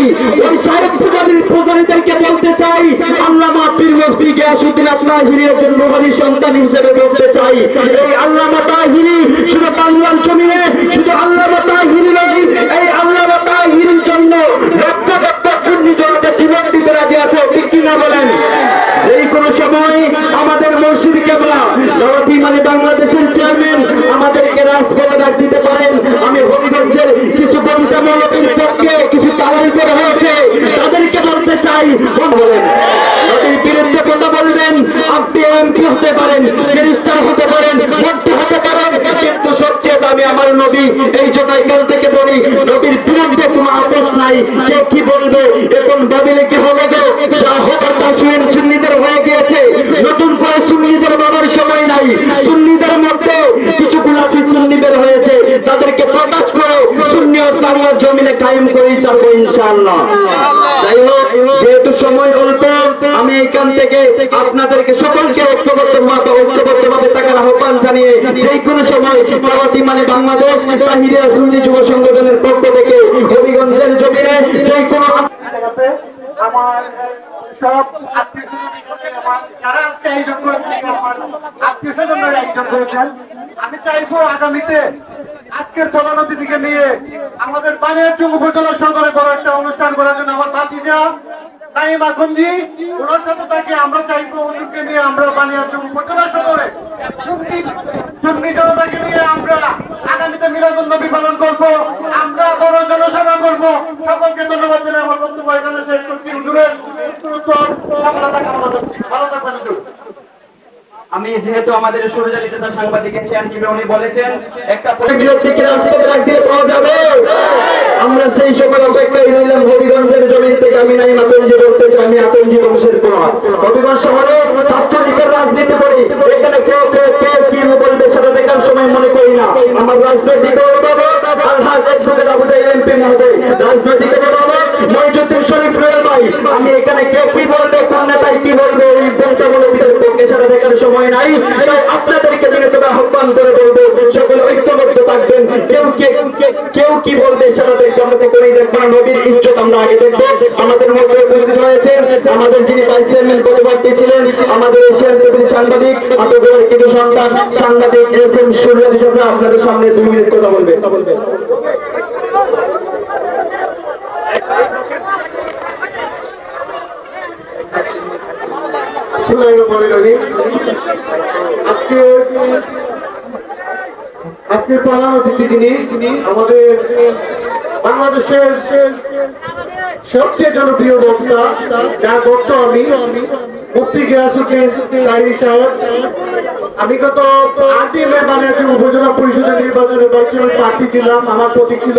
চাই। ওই শাহরুখ পূজারীর পূজারীদেরকে বলতে চাই, আল্লামা পীর মুফতি গিয়াসুদ্দিন আসমাহিরির একজন মহানী সন্তান হিসেবে বলতে চাই। এই আল্লামা তাহিরি শুধু পক্ষে কিছু তালারি করে হয়েছে। তাদেরকে বলতে চাই বলেন নতুন করে সুন্নিদের বাবার সময় নাই, সুন্নিদের মধ্যে কিছু গুলাফি সুন্নি হয়েছে তাদেরকে প্রকাশ করে বাংলার জমিনে কায়েম করেই ছাড়বো ইনশাআল্লাহ। যাই হোক যেহেতু সময় অল্প, আমি এখান থেকে আপনাদেরকে সকলকে ঐক্যবদ্ধ ভাবে ঐক্যবদ্ধ ভাবে থাকার আহ্বান জানিয়ে যে কোনো সময় পাওয়াতি মানে বাংলাদেশ তাহিরিয়া সুন্নি যুব সংগঠনের পক্ষ থেকে হবিগঞ্জের জমিনে যে কোনো আমার সব আত্মীয় যারা আজকে আয়োজন করেছেন আমার আত্মীয় স্বজনরা আয়োজন করেছেন আমি চাইব আগামীতে আজকের প্রধান অতিথিকে নিয়ে আমাদের বানিয়াচুং উপজেলা সদরে বড় একটা অনুষ্ঠান করার জন্য আমার ভাতিজা ওনার সাথে আমরা চাইব নিয়ে আমরা উপজেলা সদরে। আমরা আগামীতে পালন করব। আমরা বড় জনসভা করব। সকলকে ধন্যবাদ জানাই আমার বক্তব্য এখানে শেষ করছি। হুজুরের আমি যেহেতু আমাদের সুরজালি সেতা সাংবাদিক এশিয়ান টিভি উনি বলেছেন, একটা বিরক্তিকে রাজপথে রাখতে পাওয়া যাবে। আমরা সেই সকল অপেক্ষায় রইলাম হবিগঞ্জের জমি থেকে। আমি নাই আতঞ্জি বলতে চাই, আমি আতঞ্জি বংশের কুমার। হবিগঞ্জ শহরে ছাত্রলীগের রাজনীতি করি। এখানে কেউ কেউ কে কি বলবে, সেটা দেখার সময় মনে করি না। আমার রাজনৈতিক অভিভাবক আলহাজ অ্যাডভোকেট আবু এমপি মহোদয়। রাজনৈতিক অভিভাবক মইজুদ্দিন শরীফ রুয়েল ভাই আমি এখানে কে কি বলবে কোন নেতায় কি বলবে ওই বক্তব্যের পক্ষে সেটা দেখার সময় নাই, তাই আপনাদেরকে বিনীত আহ্বান করে বলব সকলে ঐক্যবদ্ধ থাকবেন। কেউ কে, কেউ কি বলবে সেটা দেখে আমরা করেই দেখব না, নবীর ইজ্জত আমরা আগে দেখব। আমাদের মধ্যে উপস্থিত রয়েছেন, আমাদের যিনি ভাইস চেয়ারম্যান পদপ্রার্থী ছিলেন, আমাদের এশিয়ান টিভির সাংবাদিক আতগুলোর কিছু সন্তান সাংবাদিক এস এম সূর্য আপনাদের সামনে দুই মিনিট কথা বলবে। কথা বলবে আজকে প্রধান অতিথি আমাদের বাংলাদেশের সবচেয়ে জনপ্রিয় বক্তা, যার বক্তা আমি, মুফতি গিয়াসুদ্দিন আমি গত আটই মে বানিয়াচং উপজেলা পরিষদের নির্বাচনে প্রার্থী ছিলাম। আমার প্রতীক ছিল